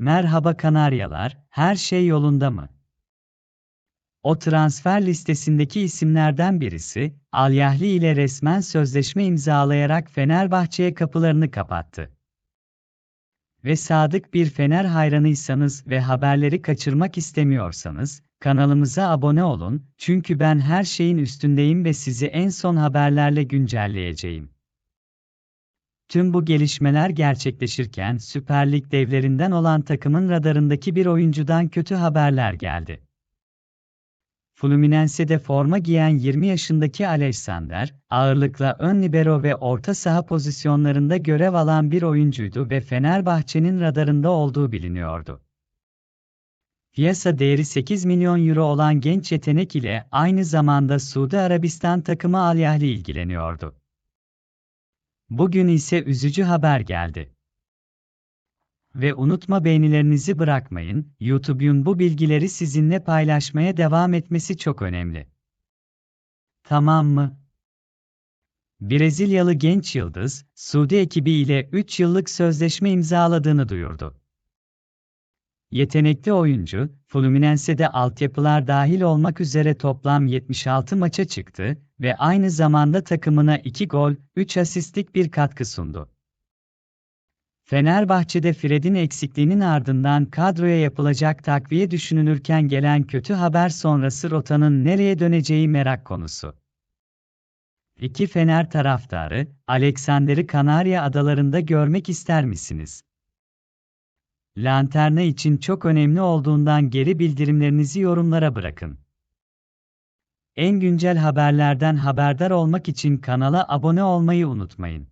Merhaba Kanaryalar, her şey yolunda mı? O transfer listesindeki isimlerden birisi, Alyahli ile resmen sözleşme imzalayarak Fenerbahçe'ye kapılarını kapattı. Ve sadık bir Fener hayranıysanız ve haberleri kaçırmak istemiyorsanız, kanalımıza abone olun, çünkü ben her şeyin üstündeyim ve sizi en son haberlerle güncelleyeceğim. Tüm bu gelişmeler gerçekleşirken Süper Lig devlerinden olan takımın radarındaki bir oyuncudan kötü haberler geldi. Fluminense'de forma giyen 20 yaşındaki Alexander, ağırlıkla ön libero ve orta saha pozisyonlarında görev alan bir oyuncuydu ve Fenerbahçe'nin radarında olduğu biliniyordu. Piyasa değeri 8 milyon euro olan genç yetenek ile aynı zamanda Suudi Arabistan takımı Al Ahly ilgileniyordu. Bugün ise üzücü haber geldi. Ve unutma beğenilerinizi bırakmayın, YouTube'un bu bilgileri sizinle paylaşmaya devam etmesi çok önemli. Tamam mı? Brezilyalı genç yıldız, Suudi ekibi ile 3 yıllık sözleşme imzaladığını duyurdu. Yetenekli oyuncu, Fluminense'de altyapılar dahil olmak üzere toplam 76 maça çıktı ve aynı zamanda takımına 2 gol, 3 asistlik bir katkı sundu. Fenerbahçe'de Fred'in eksikliğinin ardından kadroya yapılacak takviye düşünülürken gelen kötü haber sonrası rotanın nereye döneceği merak konusu. İki Fener taraftarı, Alexander'i Kanarya Adalarında görmek ister misiniz? Lanterna için çok önemli olduğundan geri bildirimlerinizi yorumlara bırakın. En güncel haberlerden haberdar olmak için kanala abone olmayı unutmayın.